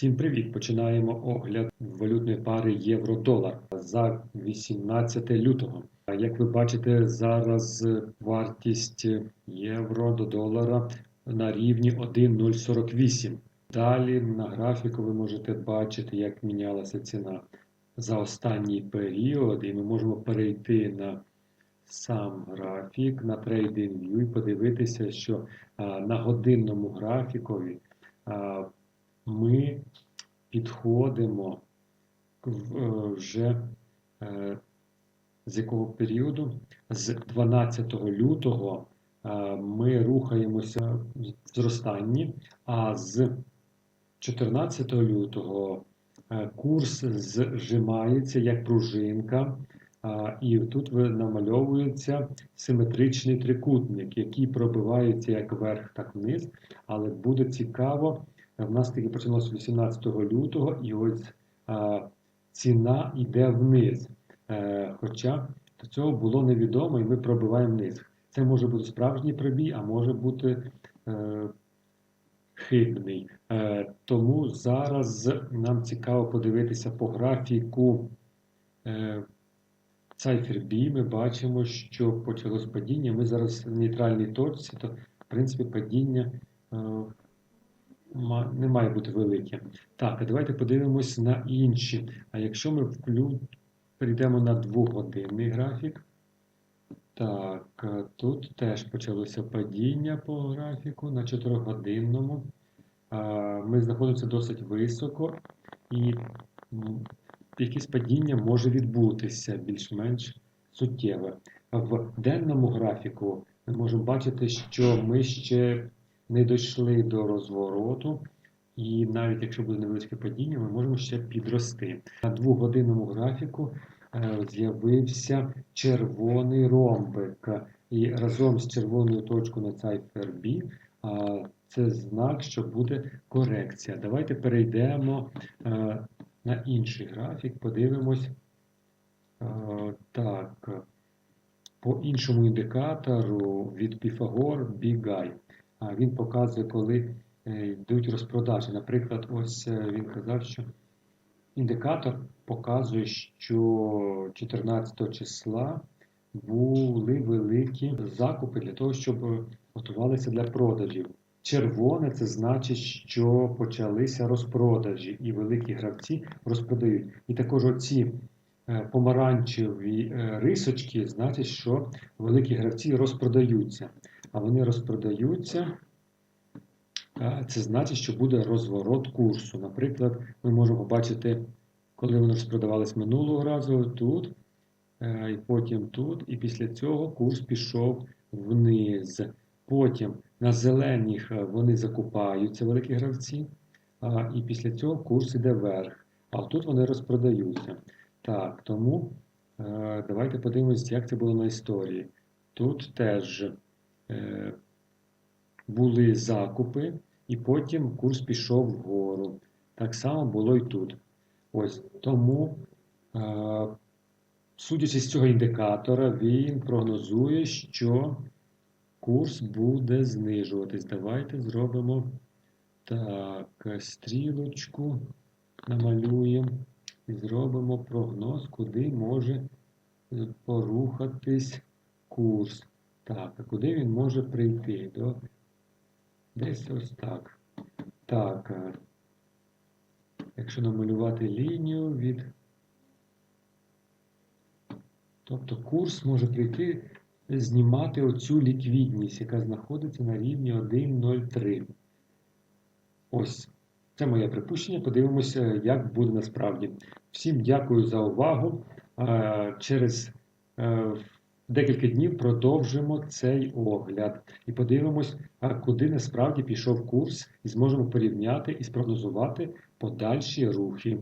Всім привіт! Починаємо огляд валютної пари євро-долар за 18 лютого. Як ви бачите, зараз вартість євро до долара на рівні 1,048. Далі на графіку ви можете бачити, як мінялася ціна за останній період, і ми можемо перейти на сам графік на TradingView і подивитися, що на годинному графікові ми підходимо е, вже е, з якого періоду? З 12 лютого е, ми рухаємося в зростанні, а з 14 лютого курс зжимається як пружинка, і тут намальовується симетричний трикутник, який пробивається як вверх, так вниз. Але буде цікаво, в нас таки почалося 18 лютого, і ось а, ціна йде вниз. Е, хоча до цього було невідомо, і ми пробиваємо вниз. Це може бути справжній пробій, а може бути е, хибний. Е, тому зараз нам цікаво подивитися по графіку. Е, Цайфербі ми бачимо, що почалось падіння. Ми зараз в нейтральній точці, то в принципі падіння е, не має бути велике. Так, а давайте подивимось на інші. А якщо ми вклю... перейдемо на двогодинний графік, так, е, тут теж почалося падіння по графіку на 4-годинному. Е, Ми знаходимося досить високо і якесь падіння може відбутися більш-менш суттєве. В денному графіку ми можемо бачити, що ми ще не дійшли до розвороту, і навіть якщо буде невеличке падіння, ми можемо ще підрости. На двогодинному графіку е, з'явився червоний ромбик, і разом з червоною точкою на цайфербі це знак, що буде корекція. Давайте перейдемо е, на інший графік, подивимось. Е, Так, по іншому індикатору від Big А Він показує, коли е, йдуть розпродажі. Наприклад, ось е, він казав, що індикатор показує, що 14 числа були великі закупи для того, щоб е, готувалися для продажів. Червоне це значить, що почалися розпродажі, і великі гравці розпродають. І також оці помаранчеві рисочки значить, що великі гравці розпродаються. А вони розпродаються, це значить, що буде розворот курсу. Наприклад, ми можемо побачити, коли вони розпродавались минулого разу тут, е, і потім тут, і після цього курс пішов вниз. Потім на зелених е, вони закупаються великі гравці, і після цього курс іде вверх. А тут вони розпродаються. Так, тому е, давайте подивимось, як це було на історії. Тут теж були закупи, і потім курс пішов вгору. Так само було і тут. Ось тому, е, судячи з цього індикатора, він прогнозує, що курс буде знижуватись. Давайте зробимо так, стрілочку, намалюємо і зробимо прогноз, куди може порухатись курс. Так, а куди він може прийти? До... Десь ось так. Так. е, Якщо намалювати лінію від. Тобто курс може прийти знімати оцю ліквідність, яка знаходиться на рівні 1,03. Ось. Це моє припущення. Подивимося, як буде насправді. Всім дякую за увагу. Е, Через е, декілька днів продовжимо цей огляд і подивимось, а куди насправді пішов курс, і зможемо порівняти і спрогнозувати подальші рухи.